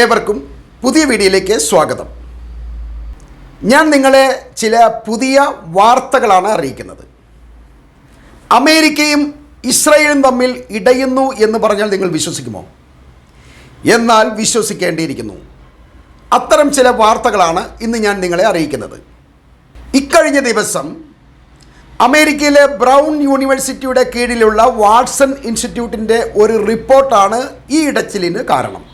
ഏവർക്കും പുതിയ വീഡിയോയിലേക്ക് സ്വാഗതം. ഞാൻ നിങ്ങളെ ചില പുതിയ വാർത്തകളാണ് അറിയിക്കുന്നത്. അമേരിക്കയും ഇസ്രയേലും തമ്മിൽ ഇടയുന്നു എന്ന് പറഞ്ഞാൽ നിങ്ങൾ വിശ്വസിക്കുമോ? എന്നാൽ വിശ്വസിക്കേണ്ടിയിരിക്കുന്നു. അത്തരം ചില വാർത്തകളാണ് ഇന്ന് ഞാൻ നിങ്ങളെ അറിയിക്കുന്നത്. ഇക്കഴിഞ്ഞ ദിവസം അമേരിക്കയിലെ ബ്രൗൺ യൂണിവേഴ്സിറ്റിയുടെ കീഴിലുള്ള വാട്സൺ ഇൻസ്റ്റിറ്റ്യൂട്ടിന്റെ ഒരു റിപ്പോർട്ടാണ് ഈ ഇടച്ചിലിന് കാരണം.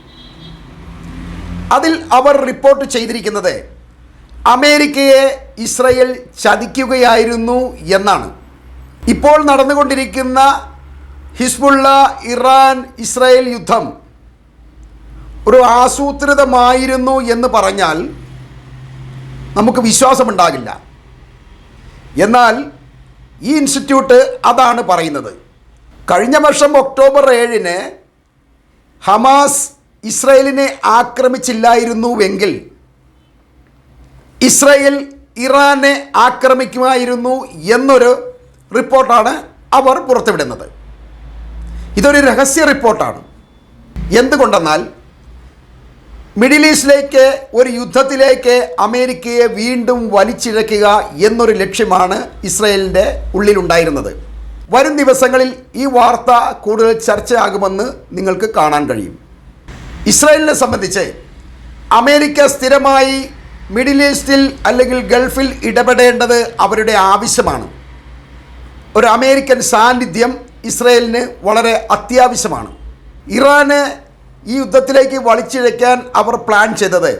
അതിൽ അവർ റിപ്പോർട്ട് ചെയ്തിരിക്കുന്നത് അമേരിക്കയെ ഇസ്രയേൽ ചതിക്കുകയായിരുന്നു എന്നാണ്. ഇപ്പോൾ നടന്നുകൊണ്ടിരിക്കുന്ന ഹിസ്ബുള്ള ഇറാൻ ഇസ്രായേൽ യുദ്ധം ഒരു ആസൂത്രിതമായിരുന്നു എന്ന് പറഞ്ഞാൽ നമുക്ക് വിശ്വാസമുണ്ടാകില്ല. എന്നാൽ ഈ ഇൻസ്റ്റിറ്റ്യൂട്ട് അതാണ് പറയുന്നത്. കഴിഞ്ഞ വർഷം ഒക്ടോബർ ഏഴിന് ഹമാസ് ഇസ്രയേലിനെ ആക്രമിച്ചില്ലായിരുന്നുവെങ്കിൽ ഇസ്രയേൽ ഇറാനെ ആക്രമിക്കുമായിരുന്നു എന്നൊരു റിപ്പോർട്ടാണ് അവർ പുറത്തുവിടുന്നത്. ഇതൊരു രഹസ്യ റിപ്പോർട്ടാണ്. എന്തുകൊണ്ടെന്നാൽ മിഡിൽ ഈസ്റ്റിലേക്ക് ഒരു യുദ്ധത്തിലേക്ക് അമേരിക്കയെ വീണ്ടും വലിച്ചിഴക്കുക എന്നൊരു ലക്ഷ്യമാണ് ഇസ്രയേലിന്റെ ഉള്ളിലുണ്ടായിരുന്നത്. വരും ദിവസങ്ങളിൽ ഈ വാർത്ത കൂടുതൽ ചർച്ചയാകുമെന്ന് നിങ്ങൾക്ക് കാണാൻ കഴിയും. ഇസ്രായേലിനെ സംബന്ധിച്ച് അമേരിക്ക സ്ഥിരമായി മിഡിൽ ഈസ്റ്റിൽ അല്ലെങ്കിൽ ഗൾഫിൽ ഇടപെടേണ്ടത് അവരുടെ ആവശ്യമാണ്. ഒരു അമേരിക്കൻ സാന്നിധ്യം ഇസ്രയേലിന് വളരെ അത്യാവശ്യമാണ്. ഇറാന് ഈ യുദ്ധത്തിലേക്ക് വലിച്ചിഴയ്ക്കാൻ അവർ പ്ലാൻ ചെയ്തത്.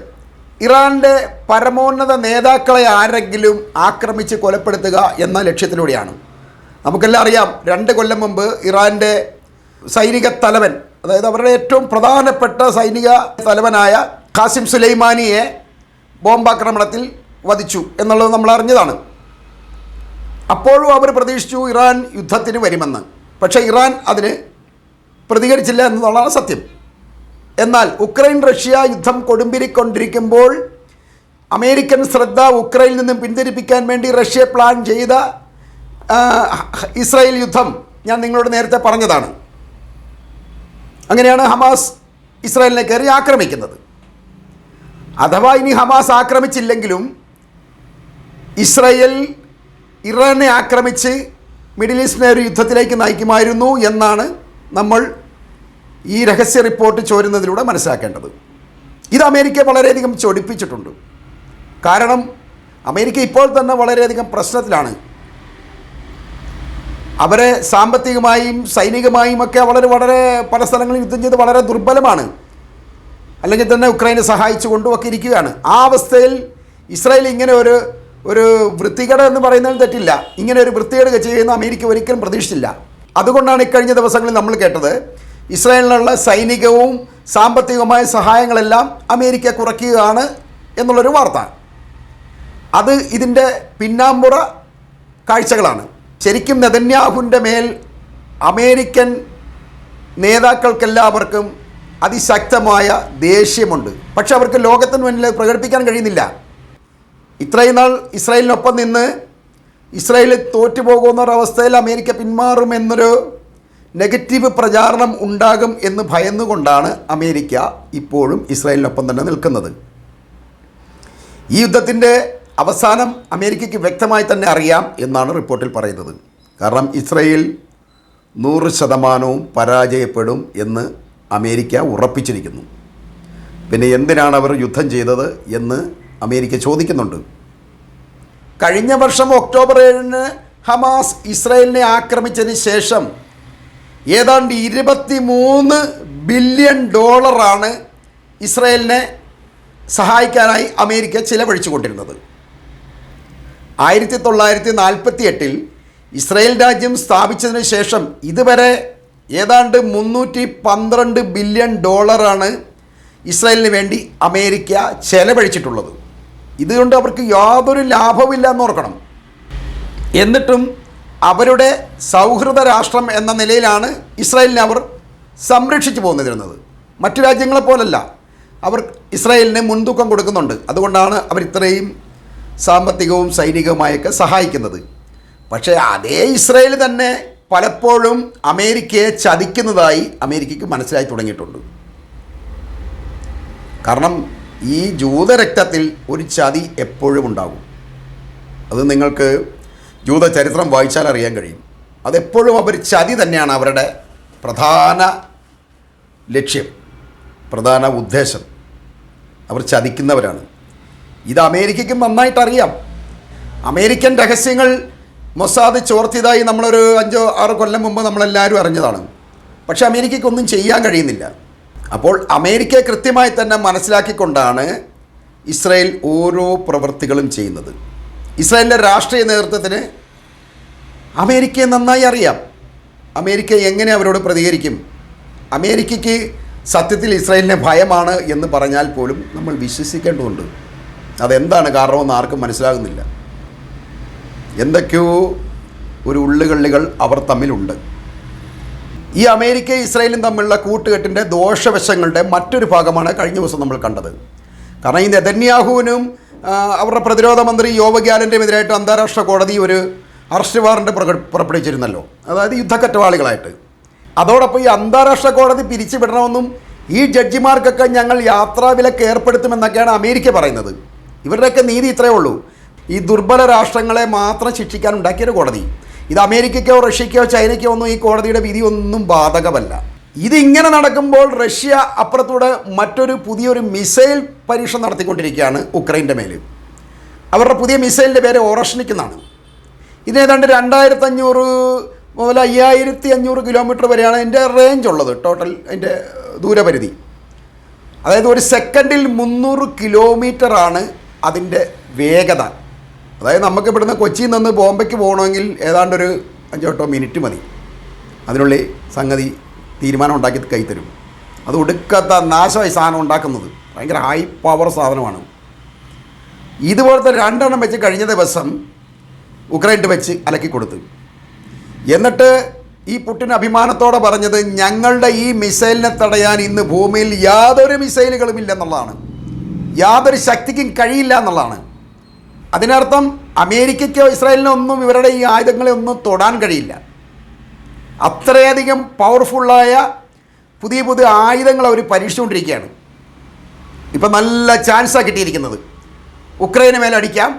ഇറാന്റെ പരമോന്നത നേതാക്കളെ ആരെങ്കിലും ആക്രമിച്ച് കൊലപ്പെടുത്തുക എന്ന ലക്ഷ്യത്തിലൂടെയാണ്. നമുക്കെല്ലാം അറിയാം രണ്ട് കൊല്ലം മുമ്പ് ഇറാന്റെ സൈനിക തലവൻ അതായത് അവരുടെ ഏറ്റവും പ്രധാനപ്പെട്ട സൈനിക തലവനായ കാസിം സുലൈമാനിയെ ബോംബാക്രമണത്തിൽ വധിച്ചു എന്നുള്ളത് നമ്മൾ അറിഞ്ഞതാണ്. അപ്പോഴും അവർ പ്രതീക്ഷിച്ചു ഇറാൻ യുദ്ധത്തിന് വരുമെന്ന്. പക്ഷേ ഇറാൻ അതിന് പ്രതികരിച്ചില്ല എന്നുള്ളതാണ് സത്യം. എന്നാൽ ഉക്രൈൻ റഷ്യ യുദ്ധം കൊടുമ്പിരിക്കൊണ്ടിരിക്കുമ്പോൾ അമേരിക്കൻ ശ്രദ്ധ ഉക്രൈനിൽ നിന്നും പിന്തിരിപ്പിക്കാൻ വേണ്ടി റഷ്യ പ്ലാൻ ചെയ്ത ഇസ്രായേൽ യുദ്ധം ഞാൻ നിങ്ങളോട് നേരത്തെ പറഞ്ഞതാണ്. അങ്ങനെയാണ് ഹമാസ് ഇസ്രായേലിനെ കയറി ആക്രമിക്കുന്നത്. അഥവാ ഇനി ഹമാസ് ആക്രമിച്ചില്ലെങ്കിലും ഇസ്രായേൽ ഇറാനെ ആക്രമിച്ച് മിഡിൽ ഈസ്റ്റിനെ ഒരു യുദ്ധത്തിലേക്ക് നയിക്കുമായിരുന്നു എന്നാണ് നമ്മൾ ഈ രഹസ്യ റിപ്പോർട്ട് ചോരുന്നതിലൂടെ മനസ്സിലാക്കേണ്ടത്. ഇത് അമേരിക്കയെ വളരെയധികം ചൊടിപ്പിച്ചിട്ടുണ്ട്. കാരണം അമേരിക്ക ഇപ്പോൾ തന്നെ വളരെയധികം പ്രശ്നത്തിലാണ് അവരെ സാമ്പത്തികമായും സൈനികമായും ഒക്കെ വളരെ വളരെ പല സ്ഥലങ്ങളിൽ യുദ്ധം ചെയ്ത് വളരെ ദുർബലമാണ്. അല്ലെങ്കിൽ തന്നെ ഉക്രൈനെ സഹായിച്ചുകൊണ്ടും ഒക്കെ ഇരിക്കുകയാണ്. ആ അവസ്ഥയിൽ ഇസ്രായേൽ ഇങ്ങനെ ഒരു ഒരു വൃത്തികേട് എന്ന് പറയുന്നതിൽ തെറ്റില്ല. ഇങ്ങനെ ഒരു വൃത്തികേട് ചെയ്യുന്ന അമേരിക്ക ഒരിക്കലും പ്രതീക്ഷിച്ചില്ല. അതുകൊണ്ടാണ് ഇക്കഴിഞ്ഞ ദിവസങ്ങളിൽ നമ്മൾ കേട്ടത് ഇസ്രായേലിനുള്ള സൈനികവും സാമ്പത്തികവുമായ സഹായങ്ങളെല്ലാം അമേരിക്ക കുറയ്ക്കുകയാണ് എന്നുള്ളൊരു വാർത്ത. അത് ഇതിന്റെ പിന്നാമ്പുറ കാഴ്ചകളാണ്. ശരിക്കും നെതന്യാഹുവിന്റെ മേൽ അമേരിക്കൻ നേതാക്കൾക്കെല്ലാവർക്കും അതിശക്തമായ ദേഷ്യമുണ്ട്. പക്ഷെ അവർക്ക് ലോകത്തിന് മുന്നിൽ പ്രകടിപ്പിക്കാൻ കഴിയുന്നില്ല. ഇത്രയും നാൾ ഇസ്രായേലിനൊപ്പം നിന്ന് ഇസ്രായേൽ തോറ്റുപോകുന്ന ഒരവസ്ഥയിൽ അമേരിക്ക പിന്മാറുമെന്നൊരു നെഗറ്റീവ് പ്രചാരണം ഉണ്ടാകും എന്ന് ഭയന്നുകൊണ്ടാണ് അമേരിക്ക ഇപ്പോഴും ഇസ്രായേലിനൊപ്പം തന്നെ നിൽക്കുന്നത്. ഈ യുദ്ധത്തിന്റെ അവസാനം അമേരിക്കയ്ക്ക് വ്യക്തമായി തന്നെ അറിയാം എന്നാണ് റിപ്പോർട്ടിൽ പറയുന്നത്. കാരണം ഇസ്രയേൽ നൂറ് ശതമാനവും പരാജയപ്പെടും എന്ന് അമേരിക്ക ഉറപ്പിച്ചിരിക്കുന്നു. പിന്നെ എന്തിനാണ് അവർ യുദ്ധം ചെയ്തത് എന്ന് അമേരിക്ക ചോദിക്കുന്നുണ്ട്. കഴിഞ്ഞ വർഷം ഒക്ടോബർ ഏഴിന് ഹമാസ് ഇസ്രയേലിനെ ആക്രമിച്ചതിന് ശേഷം ഏതാണ്ട് ഇരുപത്തി മൂന്ന് ബില്യൺ ഡോളറാണ് ഇസ്രയേലിനെ സഹായിക്കാനായി അമേരിക്ക ചിലവഴിച്ചു കൊണ്ടിരുന്നത് ആയിരത്തി തൊള്ളായിരത്തി നാൽപ്പത്തി എട്ടിൽ ഇസ്രായേൽ രാജ്യം സ്ഥാപിച്ചതിന് ശേഷം ഇതുവരെ ഏതാണ്ട് മുന്നൂറ്റി പന്ത്രണ്ട് ബില്യൺ ഡോളറാണ് ഇസ്രായേലിന് വേണ്ടി അമേരിക്ക ചെലവഴിച്ചിട്ടുള്ളത്. ഇതുകൊണ്ട് അവർക്ക് യാതൊരു ലാഭമില്ല എന്ന് ഓർക്കണം. എന്നിട്ടും അവരുടെ സൗഹൃദ രാഷ്ട്രം എന്ന നിലയിലാണ് ഇസ്രായേലിനെ അവർ സംരക്ഷിച്ചു പോന്നിരുന്നത്. മറ്റു രാജ്യങ്ങളെ പോലല്ല അവർ ഇസ്രായേലിന് മുൻതൂക്കം കൊടുക്കുന്നുണ്ട്. അതുകൊണ്ടാണ് അവർ ഇത്രയും സാമ്പത്തികവും സൈനികവുമായൊക്കെ സഹായിക്കുന്നത്. പക്ഷേ അതേ ഇസ്രയേൽ തന്നെ പലപ്പോഴും അമേരിക്കയെ ചതിക്കുന്നതായി അമേരിക്കയ്ക്ക് മനസ്സിലായി തുടങ്ങിയിട്ടുണ്ട്. കാരണം ഈ ജൂതരക്തത്തിൽ ഒരു ചതി എപ്പോഴും ഉണ്ടാകും. അത് നിങ്ങൾക്ക് ജൂത ചരിത്രം വായിച്ചാൽ അറിയാൻ കഴിയും. അതെപ്പോഴും അവർ ചതി തന്നെയാണ് അവരുടെ പ്രധാന ലക്ഷ്യം പ്രധാന ഉദ്ദേശം. അവർ ചതിക്കുന്നവരാണ്. ഇത് അമേരിക്കയ്ക്കും നന്നായിട്ട് അറിയാം. അമേരിക്കൻ രഹസ്യങ്ങൾ മൊസാദ് ചോർത്തിയതായി നമ്മളൊരു അഞ്ചോ ആറ് കൊല്ലം മുമ്പ് നമ്മളെല്ലാവരും അറിഞ്ഞതാണ്. പക്ഷെ അമേരിക്കയ്ക്കൊന്നും ചെയ്യാൻ കഴിയുന്നില്ല. അപ്പോൾ അമേരിക്ക കൃത്യമായി തന്നെ മനസ്സിലാക്കിക്കൊണ്ടാണ് ഇസ്രായേൽ ഓരോ പ്രവൃത്തികളും ചെയ്യുന്നത്. ഇസ്രായേലിന്റെ രാഷ്ട്രീയ നേതൃത്വത്തിന് അമേരിക്കയെ നന്നായി അറിയാം. അമേരിക്ക എങ്ങനെ അവരോട് പ്രതികരിക്കും? അമേരിക്കയ്ക്ക് സത്യത്തിൽ ഇസ്രായേലിനെ ഭയമാണ് എന്ന് പറഞ്ഞാൽ പോലും നമ്മൾ വിശ്വസിക്കേണ്ടതുണ്ട്. അതെന്താണ് കാരണമെന്ന് ആർക്കും മനസ്സിലാകുന്നില്ല. എന്തൊക്കെയോ ഒരു ഉള്ളുകള്ളികൾ അവർ തമ്മിലുണ്ട്. ഈ അമേരിക്ക ഇസ്രായേലും തമ്മിലുള്ള കൂട്ടുകെട്ടിന്റെ ദോഷവശങ്ങളുടെ മറ്റൊരു ഭാഗമാണ് കഴിഞ്ഞ ദിവസം നമ്മൾ കണ്ടത്. കാരണം ഈ നെതന്യാഹുവിനും അവരുടെ പ്രതിരോധ മന്ത്രി യോവഗ്യാലന്റെയും എതിരായിട്ട് അന്താരാഷ്ട്ര കോടതി ഒരു അറസ്റ്റ് പ്രക- പുറപ്പെടുവിച്ചിരുന്നല്ലോ. അതായത് യുദ്ധക്കറ്റവാളികളായിട്ട്. അതോടൊപ്പം ഈ അന്താരാഷ്ട്ര കോടതി പിരിച്ചുവിടണമെന്നും ഈ ജഡ്ജിമാർക്കൊക്കെ ഞങ്ങൾ യാത്രാവിലക്ക് ഏർപ്പെടുത്തുമെന്നൊക്കെയാണ് അമേരിക്ക പറയുന്നത്. ഇവരുടെയൊക്കെ നീതി ഇത്രയേ ഉള്ളൂ. ഈ ദുർബല രാഷ്ട്രങ്ങളെ മാത്രം ശിക്ഷിക്കാൻ ഉണ്ടാക്കിയൊരു കോടതി. ഇത് അമേരിക്കയ്ക്കോ റഷ്യയ്ക്കോ ചൈനയ്ക്കോ ഒന്നും ഈ കോടതിയുടെ വിധി ഒന്നും ബാധകമല്ല. ഇതിങ്ങനെ നടക്കുമ്പോൾ റഷ്യ അപ്പുറത്തൂടെ മറ്റൊരു പുതിയൊരു മിസൈൽ പരീക്ഷണം നടത്തിക്കൊണ്ടിരിക്കുകയാണ് ഉക്രൈന്റെ മേൽ അവരുടെ പുതിയ മിസൈലിന്റെ പേര് ഓറഷ്നിക് എന്നാണ്. ഇതിന് ഏതാണ്ട് രണ്ടായിരത്തി അഞ്ഞൂറ് മുതൽ അയ്യായിരത്തി അഞ്ഞൂറ് കിലോമീറ്റർ വരെയാണ് അതിന്റെ റേഞ്ച് ഉള്ളത് ടോട്ടൽ അതിന്റെ ദൂരപരിധി. അതായത് ഒരു സെക്കൻഡിൽ മുന്നൂറ് കിലോമീറ്ററാണ് അതിന്റെ വേഗത. അതായത് നമുക്ക് ഇവിടുന്ന് കൊച്ചിയിൽ നിന്ന് ബോംബെക്ക് പോകണമെങ്കിൽ ഏതാണ്ട് ഒരു അഞ്ചോട്ടോ മിനിറ്റ് മതി. അതിനുള്ളിൽ സംഗതി തീരുമാനം ഉണ്ടാക്കി കൈത്തരും അത് ഒടുക്കത്ത നാശമായി സാധനം ഉണ്ടാക്കുന്നത് ഭയങ്കര ഹൈ പവർ സാധനമാണ്. ഇതുപോലത്തെ രണ്ടെണ്ണം വെച്ച് കഴിഞ്ഞ ദിവസം ഉക്രൈനിട്ട് വെച്ച് അലക്കി കൊടുത്തു. എന്നിട്ട് ഈ പുട്ടിൻ അഭിമാനത്തോടെ പറഞ്ഞത് ഞങ്ങളുടെ ഈ മിസൈലിനെ തടയാൻ ഇന്ന് ഭൂമിയിൽ യാതൊരു മിസൈലുകളും ഇല്ലെന്നുള്ളതാണ്. യാതൊരു ശക്തിക്കും കഴിയില്ല എന്നുള്ളതാണ്. അതിനർത്ഥം അമേരിക്കയ്ക്കോ ഇസ്രായേലിനോ ഒന്നും ഇവരുടെ ഈ ആയുധങ്ങളെ ഒന്നും തൊടാൻ കഴിയില്ല. അത്രയധികം പവർഫുള്ളായ പുതിയ പുതിയ ആയുധങ്ങൾ അവർ പരീക്ഷിച്ചുകൊണ്ടിരിക്കുകയാണ്. ഇപ്പം നല്ല ചാൻസാണ് കിട്ടിയിരിക്കുന്നത്. ഉക്രൈന് മേലടിക്കാം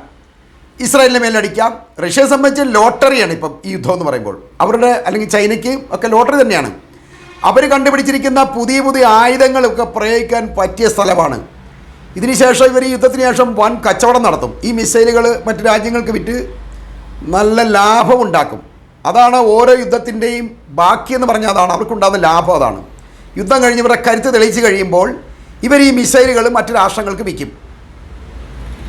ഇസ്രായേലിന് മേലടിക്കാം റഷ്യയെ സംബന്ധിച്ച് ലോട്ടറിയാണ് ഇപ്പം ഈ യുദ്ധം എന്ന് പറയുമ്പോൾ. അവരുടെ അല്ലെങ്കിൽ ചൈനയ്ക്ക് ഒക്കെ ലോട്ടറി തന്നെയാണ്. അവർ കണ്ടുപിടിച്ചിരിക്കുന്ന പുതിയ പുതിയ ആയുധങ്ങളൊക്കെ പ്രയോഗിക്കാൻ പറ്റിയ സ്ഥലമാണ് ഇതിനുശേഷം ഇവർ ഈ യുദ്ധത്തിന് ശേഷം വൻ കച്ചവടം നടത്തും. ഈ മിസൈലുകൾ മറ്റ് രാജ്യങ്ങൾക്ക് വിറ്റ് നല്ല ലാഭം ഉണ്ടാക്കും. അതാണ് ഓരോ യുദ്ധത്തിന്റെയും ബാക്കിയെന്ന് പറഞ്ഞാൽ അതാണ്. അവർക്കുണ്ടാകുന്ന ലാഭം അതാണ്. യുദ്ധം കഴിഞ്ഞ് ഇവരുടെ കരുത്ത് തെളിയിച്ച് കഴിയുമ്പോൾ ഇവർ ഈ മിസൈലുകൾ മറ്റു രാഷ്ട്രങ്ങൾക്ക് വിൽക്കും.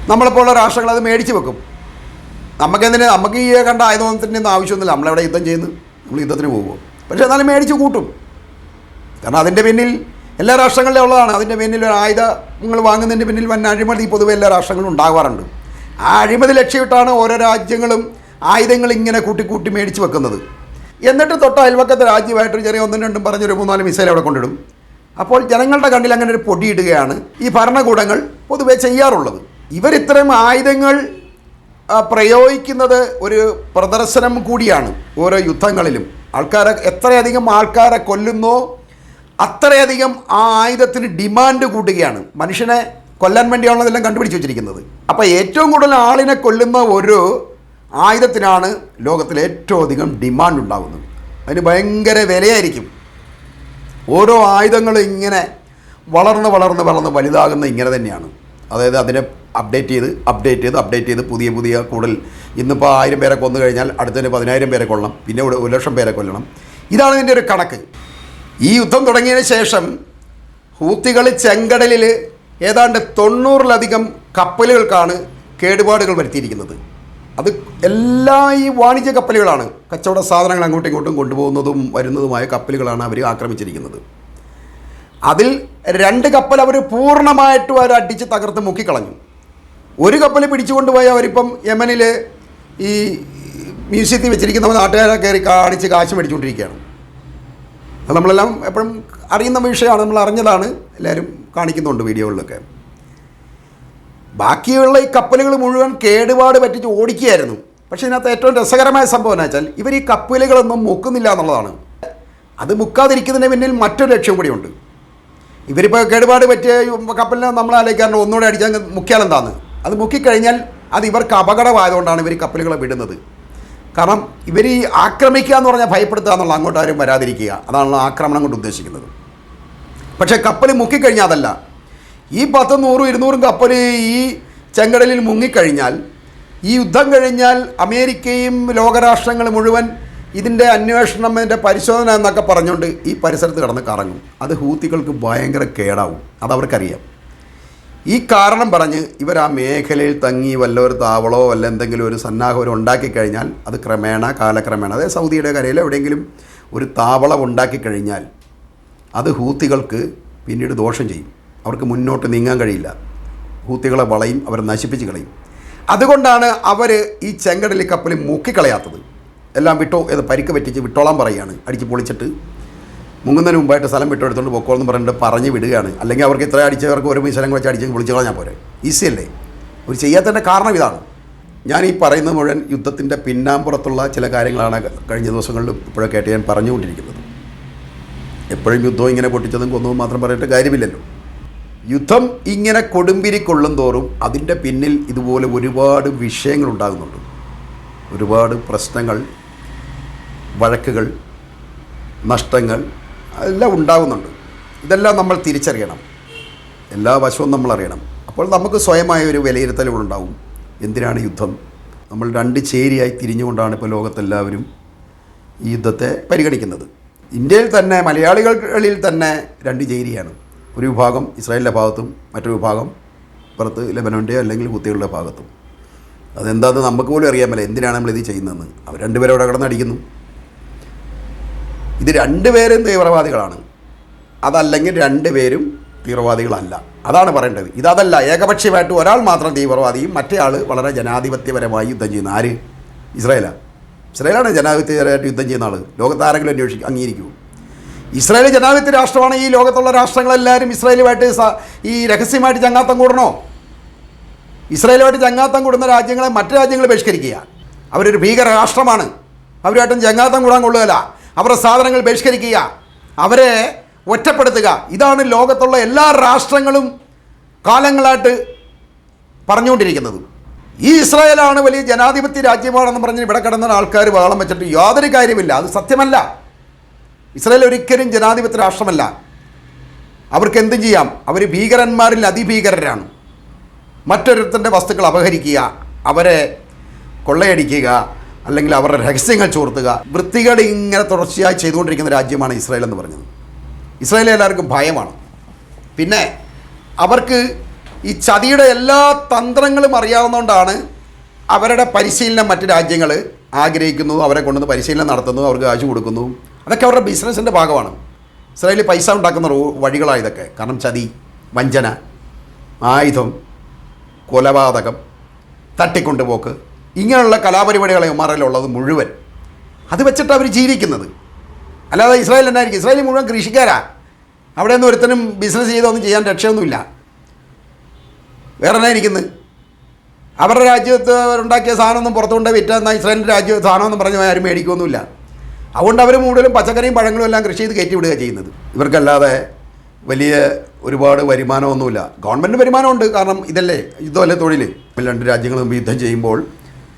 നമ്മളെപ്പോലുള്ള രാഷ്ട്രങ്ങൾ അത് മേടിച്ച് വെക്കും. നമുക്കെന്തിന്? നമുക്ക് ഈ കണ്ട ആയുധത്തിന്റെ ഒന്നും ആവശ്യമൊന്നുമില്ല. നമ്മളെവിടെ യുദ്ധം ചെയ്യുന്നു? നമ്മൾ യുദ്ധത്തിന് പോകുമോ പക്ഷേ എന്നാലും മേടിച്ച് കൂട്ടും. കാരണം അതിന്റെ പിന്നിൽ എല്ലാ രാഷ്ട്രങ്ങളിലും ഉള്ളതാണ്. അതിന്റെ പിന്നിൽ ഒരു ആയുധങ്ങൾ വാങ്ങുന്നതിന്റെ പിന്നിൽ വൻ അഴിമതി പൊതുവെ എല്ലാ രാഷ്ട്രങ്ങളും ഉണ്ടാകാറുണ്ട്. ആ അഴിമതി ലക്ഷ്യമിട്ടാണ് ഓരോ രാജ്യങ്ങളും ആയുധങ്ങൾ ഇങ്ങനെ കൂട്ടി കൂട്ടി മേടിച്ച് വെക്കുന്നത്. എന്നിട്ട് തൊട്ട് അയൽവക്കത്തെ രാജ്യമായിട്ട് ചെറിയ ഒന്നും രണ്ടും പറഞ്ഞൊരു മൂന്നാൽ മിസൈൽ അവിടെ കൊണ്ടിടും. അപ്പോൾ ജനങ്ങളുടെ കണ്ണിൽ അങ്ങനെ ഒരു പൊടിയിടുകയാണ് ഈ ഭരണകൂടങ്ങൾ പൊതുവെ ചെയ്യാറുള്ളത്. ഇവരിത്തരം ആയുധങ്ങൾ പ്രയോഗിക്കുന്നത് ഒരു പ്രദർശനം കൂടിയാണ് ഓരോ യുദ്ധങ്ങളിലും. ആൾക്കാരെ എത്രയധികം ആൾക്കാരെ കൊല്ലുന്നോ അത്രയധികം ആ ആയുധത്തിന് ഡിമാൻഡ് കൂട്ടുകയാണ്. മനുഷ്യനെ കൊല്ലാൻ വേണ്ടിയാണതെല്ലാം കണ്ടുപിടിച്ച് വെച്ചിരിക്കുന്നത്. അപ്പോൾ ഏറ്റവും കൂടുതൽ ആളിനെ കൊല്ലുന്ന ഒരു ആയുധത്തിനാണ് ലോകത്തിൽ ഏറ്റവും അധികം ഡിമാൻഡ് ഉണ്ടാകുന്നത്. അതിന് ഭയങ്കര വിലയായിരിക്കും. ഓരോ ആയുധങ്ങളും ഇങ്ങനെ വളർന്ന് വളർന്ന് വളർന്ന് വലുതാകുന്ന ഇങ്ങനെ തന്നെയാണ്. അതായത് അതിനെ അപ്ഡേറ്റ് ചെയ്ത് അപ്ഡേറ്റ് ചെയ്ത് അപ്ഡേറ്റ് ചെയ്ത് പുതിയ പുതിയ കൂടുതൽ ഇന്നിപ്പോൾ ആയിരം പേരെ കൊന്നു കഴിഞ്ഞാൽ അടുത്തതിന് പതിനായിരം പേരെ കൊല്ലണം പിന്നെ ഒരു ലക്ഷം പേരെ കൊല്ലണം. ഇതാണ് ഇതിന്റെ ഒരു കണക്ക്. ഈ യുദ്ധം തുടങ്ങിയതിന് ശേഷം ഹൂത്തികൾ ചെങ്കടലിൽ ഏതാണ്ട് തൊണ്ണൂറിലധികം കപ്പലുകൾക്കാണ് കേടുപാടുകൾ വരുത്തിയിരിക്കുന്നത്. അത് എല്ലാ ഈ വാണിജ്യ കപ്പലുകളാണ് കച്ചവട സാധനങ്ങൾ അങ്ങോട്ടും ഇങ്ങോട്ടും കൊണ്ടുപോകുന്നതും വരുന്നതുമായ കപ്പലുകളാണ് അവർ ആക്രമിച്ചിരിക്കുന്നത്. അതിൽ രണ്ട് കപ്പൽ അവർ പൂർണമായിട്ടും അവർ അടിച്ച് തകർത്ത് മുക്കിക്കളഞ്ഞു. ഒരു കപ്പൽ പിടിച്ചുകൊണ്ടുപോയി അവരിപ്പം യമനിൽ ഈ മ്യൂസിയത്തിൽ വെച്ചിരിക്കുന്ന നാട്ടുകാരെ കയറി കാണിച്ച് കാശ് മേടിച്ചുകൊണ്ടിരിക്കുകയാണ്. അത് നമ്മളെല്ലാം എപ്പോഴും അറിയുന്ന വിഷയമാണ് നമ്മൾ അറിഞ്ഞതാണ് എല്ലാവരും കാണിക്കുന്നുണ്ട് വീഡിയോകളിലൊക്കെ. ബാക്കിയുള്ള ഈ കപ്പലുകൾ മുഴുവൻ കേടുപാട് പറ്റിച്ച് ഓടിക്കുകയായിരുന്നു. പക്ഷേ ഇതിനകത്ത് ഏറ്റവും രസകരമായ സംഭവം എന്ന് വെച്ചാൽ ഇവർ ഈ കപ്പലുകളൊന്നും മുക്കുന്നില്ല എന്നുള്ളതാണ്. അത് മുക്കാതിരിക്കുന്നതിന് പിന്നിൽ മറ്റൊരു ലക്ഷ്യം കൂടിയുണ്ട്. ഇവരിപ്പോൾ കേടുപാട് പറ്റിയ കപ്പലിനെ നമ്മൾ ആലോചിക്കാറുണ്ട് ഒന്നുകൂടെ അടിച്ചാൽ എന്താണ് അത് മുക്കിക്കഴിഞ്ഞാൽ അത് ഇവർക്ക് അപകടമായതുകൊണ്ടാണ് ഇവർ കപ്പലുകളെ വിടുന്നത്. കാരണം ഇവർ ഈ ആക്രമിക്കുക എന്ന് പറഞ്ഞാൽ ഭയപ്പെടുത്തുക എന്നുള്ള അങ്ങോട്ട് ആരും വരാതിരിക്കുക. അതാണല്ലോ ആക്രമണം കൊണ്ട് ഉദ്ദേശിക്കുന്നത്. പക്ഷേ കപ്പൽ മുക്കിക്കഴിഞ്ഞാൽ അതല്ല. ഈ പത്ത് നൂറും ഇരുന്നൂറും കപ്പൽ ഈ ചെങ്കടലിൽ മുങ്ങിക്കഴിഞ്ഞാൽ ഈ യുദ്ധം കഴിഞ്ഞാൽ അമേരിക്കയും ലോകരാഷ്ട്രങ്ങൾ മുഴുവൻ ഇതിന്റെ അന്വേഷണം ഇതിന്റെ പരിശോധന എന്നൊക്കെ പറഞ്ഞുകൊണ്ട് ഈ പരിസരത്ത് കിടന്ന് കറങ്ങും. അത് ഹൂത്തികൾക്ക് ഭയങ്കര കേടാവും. അതവർക്കറിയാം. ഈ കാരണം പറഞ്ഞ് ഇവർ ആ മേഖലയിൽ തങ്ങി വല്ല ഒരു താവളോ വല്ല എന്തെങ്കിലും ഒരു സന്നാഹം ഉണ്ടാക്കി കഴിഞ്ഞാൽ അത് ക്രമേണ കാലക്രമേണ അതായത് സൗദിയുടെ കരയിൽ എവിടെയെങ്കിലും ഒരു താവളം ഉണ്ടാക്കി കഴിഞ്ഞാൽ അത് ഹൂത്തികൾക്ക് പിന്നീട് ദോഷം ചെയ്യും. അവർക്ക് മുന്നോട്ട് നീങ്ങാൻ കഴിയില്ല. ഹൂത്തികളെ വളയും അവർ നശിപ്പിച്ച് കളയും. അതുകൊണ്ടാണ് അവർ ഈ ചെങ്കടലി കപ്പൽ മുക്കിക്കളയാത്തത്. എല്ലാം വിട്ടോ ഇത് പരിക്ക് പറ്റിച്ച് വിട്ടോളാൻ പറയുകയാണ്. അടിച്ച് പൊളിച്ചിട്ട് മുങ്ങുന്നതിന് മുമ്പായിട്ട് സ്ഥലം വിട്ടെടുത്തോണ്ട് പൊക്കോളെന്ന് പറഞ്ഞിട്ട് പറഞ്ഞ് വിടുകയാണ്. അല്ലെങ്കിൽ അവർക്ക് ഇത്ര അടിച്ചവർക്ക് ഒരു സ്ഥലം വെച്ച് അടിച്ച് വിളിച്ചു കളഞ്ഞാൽ പോരെ. ഈസി അല്ലേ? ഒരു ചെയ്യാത്തതിന്റെ കാരണം ഇതാണ്. ഞാൻ ഈ പറയുന്നത് മുഴുവൻ യുദ്ധത്തിന്റെ പിന്നാമ്പുറത്തുള്ള ചില കാര്യങ്ങളാണ് കഴിഞ്ഞ ദിവസങ്ങളിൽ ഇപ്പോഴൊക്കെ ആയിട്ട് ഞാൻ പറഞ്ഞുകൊണ്ടിരിക്കുന്നത്. എപ്പോഴും യുദ്ധം ഇങ്ങനെ പൊട്ടിച്ചതും കൊന്നതും മാത്രം പറഞ്ഞിട്ട് കാര്യമില്ലല്ലോ. യുദ്ധം ഇങ്ങനെ കൊടുമ്പിരി കൊള്ളും തോറും അതിന്റെ പിന്നിൽ ഇതുപോലെ ഒരുപാട് വിഷയങ്ങൾ ഉണ്ടാകുന്നുണ്ട്. ഒരുപാട് പ്രശ്നങ്ങൾ വഴക്കുകൾ നഷ്ടങ്ങൾ എല്ലാം ഉണ്ടാകുന്നുണ്ട്. ഇതെല്ലാം നമ്മൾ തിരിച്ചറിയണം. എല്ലാ വശവും നമ്മൾ അറിയണം. അപ്പോൾ നമുക്ക് സ്വയമായ ഒരു വിലയിരുത്തലുകളുണ്ടാവും എന്തിനാണ് യുദ്ധം? നമ്മൾ രണ്ട് ചേരിയായി തിരിഞ്ഞുകൊണ്ടാണ് ഇപ്പോൾ ലോകത്തെല്ലാവരും ഈ യുദ്ധത്തെ പരിഗണിക്കുന്നത്. ഇന്ത്യയിൽ തന്നെ മലയാളികളിൽ തന്നെ രണ്ട് ചേരിയാണ്. ഒരു വിഭാഗം ഇസ്രായേലിന്റെ ഭാഗത്തും മറ്റൊരു വിഭാഗം പുറത്ത് ലെബനോന്റെ അല്ലെങ്കിൽ കുത്തികളുടെ ഭാഗത്തും. അതെന്താണെന്ന് നമുക്ക് പോലും അറിയാൻ പറ്റില്ല എന്തിനാണ് നമ്മളിത് ചെയ്യുന്നതെന്ന്? അവർ രണ്ടുപേരും അവിടെ കിടന്നടിക്കുന്നു. ഇത് രണ്ടുപേരും തീവ്രവാദികളാണ്. അതല്ലെങ്കിൽ രണ്ടുപേരും തീവ്രവാദികളല്ല. അതാണ് പറയേണ്ടത്. ഇതല്ല ഏകപക്ഷീയമായിട്ട് ഒരാൾ മാത്രം തീവ്രവാദിയും മറ്റേ ആൾ വളരെ ജനാധിപത്യപരമായി യുദ്ധം ചെയ്യുന്ന ആര്? ഇസ്രായേലാണ് ഇസ്രായേലാണ് ജനാധിപത്യപരമായിട്ട് യുദ്ധം ചെയ്യുന്ന ആൾ ലോകത്താരെങ്കിലും അന്വേഷിക്കും അംഗീകരിക്കൂ ഇസ്രായേൽ ജനാധിപത്യ രാഷ്ട്രമാണ് ഈ ലോകത്തുള്ള രാഷ്ട്രങ്ങളെല്ലാവരും ഇസ്രായേലുമായിട്ട് ഈ രഹസ്യമായിട്ട് ചങ്ങാത്തം കൂടണോ ഇസ്രായേലുമായിട്ട് ചങ്ങാത്തം കൂടുന്ന രാജ്യങ്ങളെ മറ്റു രാജ്യങ്ങൾ ബഹിഷ്കരിക്കുക. അവരൊരു ഭീകര രാഷ്ട്രമാണ് അവരുമായിട്ടും ചങ്ങാത്തം കൂടാൻ കൊള്ളുകയില്ല. അവരുടെ സാധനങ്ങൾ ബഹിഷ്കരിക്കുക. അവരെ ഒറ്റപ്പെടുത്തുക. ഇതാണ് ലോകത്തുള്ള എല്ലാ രാഷ്ട്രങ്ങളും കാലങ്ങളായിട്ട് പറഞ്ഞുകൊണ്ടിരിക്കുന്നത്. ഈ ഇസ്രായേലാണ് വലിയ ജനാധിപത്യ രാജ്യമാണെന്ന് പറഞ്ഞ് ഇവിടെ കിടന്ന ആൾക്കാർ ബഹളം വെച്ചിട്ട് യാതൊരു കാര്യമില്ല അത് സത്യമല്ല. ഇസ്രായേൽ ഒരിക്കലും ജനാധിപത്യ രാഷ്ട്രമല്ല. അവർക്ക് എന്തും ചെയ്യാം. അവർ ഭീകരന്മാരിൽ അതിഭീകരരാണ്. മറ്റൊരുത്തന്റെ വസ്തുക്കൾ അപഹരിക്കുക. അവരെ കൊള്ളയടിക്കുക. അല്ലെങ്കിൽ അവരുടെ രഹസ്യങ്ങൾ ചോർത്തുക. വൃത്തികൾ ഇങ്ങനെ തുടർച്ചയായി ചെയ്തുകൊണ്ടിരിക്കുന്ന രാജ്യമാണ് ഇസ്രായേൽ എന്ന് പറഞ്ഞത്. ഇസ്രായേലിൽ എല്ലാവർക്കും ഭയമാണ്. പിന്നെ അവർക്ക് ഈ ചതിയുടെ എല്ലാ തന്ത്രങ്ങളും അറിയാവുന്നതുകൊണ്ടാണ് അവരുടെ പരിശീലനം മറ്റ് രാജ്യങ്ങൾ ആഗ്രഹിക്കുന്നു അവരെ കൊണ്ടുവന്ന് പരിശീലനം നടത്തുന്നു അവർക്ക് കാശ് കൊടുക്കുന്നു. അതൊക്കെ അവരുടെ ബിസിനസ്സിന്റെ ഭാഗമാണ്. ഇസ്രായേലിൽ പൈസ ഉണ്ടാക്കുന്ന വഴികളാണ് ഇതൊക്കെ കാരണം ചതി വഞ്ചന ആയുധം കൊലപാതകം തട്ടിക്കൊണ്ടുപോക്ക് ഇങ്ങനെയുള്ള കലാപരിപാടികളെ ഉമാറിലുള്ളത് മുഴുവൻ. അത് വെച്ചിട്ട് അവർ ജീവിക്കുന്നത്. അല്ലാതെ ഇസ്രായേൽ എന്നായിരിക്കും. ഇസ്രായേൽ മുഴുവൻ കൃഷിക്കാരാ. അവിടെ നിന്ന് ഒരുത്തനും ബിസിനസ് ചെയ്തൊന്നും ചെയ്യാൻ രക്ഷയൊന്നുമില്ല. വേറെ എന്നാ ഇരിക്കുന്നത് അവരുടെ രാജ്യത്ത് ഉണ്ടാക്കിയ സാധനമൊന്നും പുറത്തുകൊണ്ട് വിറ്റെന്നാൽ ഇസ്രായേലിന്റെ രാജ്യ സാധനമൊന്നും പറഞ്ഞ് ആരും മേടിക്കുകയൊന്നുമില്ല അതുകൊണ്ട് അവർ കൂടുതലും പച്ചക്കറിയും പഴങ്ങളും എല്ലാം കൃഷി ചെയ്ത് കയറ്റി വിടുക ചെയ്യുന്നത്. ഇവർക്കല്ലാതെ വലിയ ഒരുപാട് വരുമാനമൊന്നുമില്ല. ഗവൺമെന്റ് വരുമാനമുണ്ട്. കാരണം ഇതല്ലേ? യുദ്ധമല്ലേ തൊഴിൽ രണ്ട് രാജ്യങ്ങളും യുദ്ധം ചെയ്യുമ്പോൾ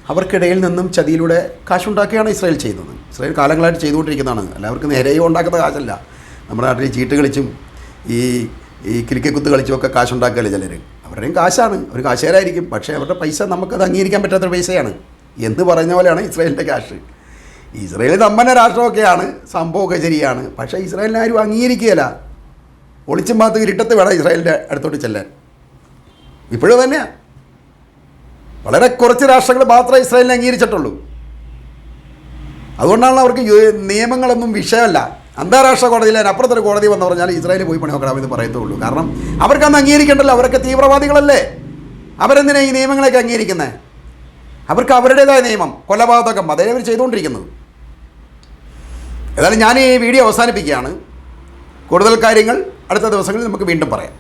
അവർക്കിടയിൽ നിന്നും ചതിയിലൂടെ കാശുണ്ടാക്കുകയാണ് ഇസ്രായേൽ ചെയ്യുന്നത് ഇസ്രായേൽ കാലങ്ങളായിട്ട് ചെയ്തുകൊണ്ടിരിക്കുന്നതാണ്. അല്ല അവർക്ക് നേരെയോ ഉണ്ടാക്കുന്ന കാശല്ല. നമ്മുടെ നാട്ടിൽ ചീട്ട് കളിച്ചും ഈ ഈ കിരിക്കക്കുത്ത് കളിച്ചുമൊക്കെ കാശുണ്ടാക്കുകയല്ലേ ചിലർ അവരുടെയും കാശാണ്. അവർ കാശേരായിരിക്കും പക്ഷേ അവരുടെ പൈസ നമുക്കത് അംഗീകരിക്കാൻ പറ്റാത്ത പൈസയാണ്. എന്ത് പറഞ്ഞ പോലെയാണ് ഇസ്രായേലിന്റെ കാശ്. ഇസ്രായേൽ നമ്മുടെ രാഷ്ട്രമൊക്കെയാണ്. സംഭവമൊക്കെ ശരിയാണ്. പക്ഷേ ഇസ്രായേലിനെ ആരും അംഗീകരിക്കുകയില്ല. ഒളിച്ചും പാത്ത് ഇരുട്ടത്ത് വേണം ഇസ്രായേലിന്റെ അടുത്തോട്ട് ചെല്ലാൻ. ഇപ്പോഴും തന്നെയാണ് വളരെ കുറച്ച് രാഷ്ട്രങ്ങൾ മാത്രമേ ഇസ്രായേലിനെ അംഗീകരിച്ചിട്ടുള്ളൂ. അതുകൊണ്ടാണ് അവർക്ക് നിയമങ്ങളൊന്നും വിഷയമല്ല. അന്താരാഷ്ട്ര കോടതിയിൽ അപ്പുറത്തൊരു കോടതി വന്ന് പറഞ്ഞാൽ ഇസ്രായേലിൽ പോയി പണി നോക്കണം എന്ന് പറയത്തുള്ളൂ. കാരണം അവർക്കന്ന് അംഗീകരിക്കേണ്ടല്ലോ അവരൊക്കെ തീവ്രവാദികളല്ലേ? അവരെന്തിനാണ് ഈ നിയമങ്ങളൊക്കെ അംഗീകരിക്കുന്നത് അവർക്ക് അവരുടേതായ നിയമം കൊലപാതകം അതേ അവർ ചെയ്തുകൊണ്ടിരിക്കുന്നത് ഏതായാലും ഞാൻ ഈ വീഡിയോ അവസാനിപ്പിക്കുകയാണ്. കൂടുതൽ കാര്യങ്ങൾ അടുത്ത ദിവസങ്ങളിൽ നമുക്ക് വീണ്ടും പറയാം.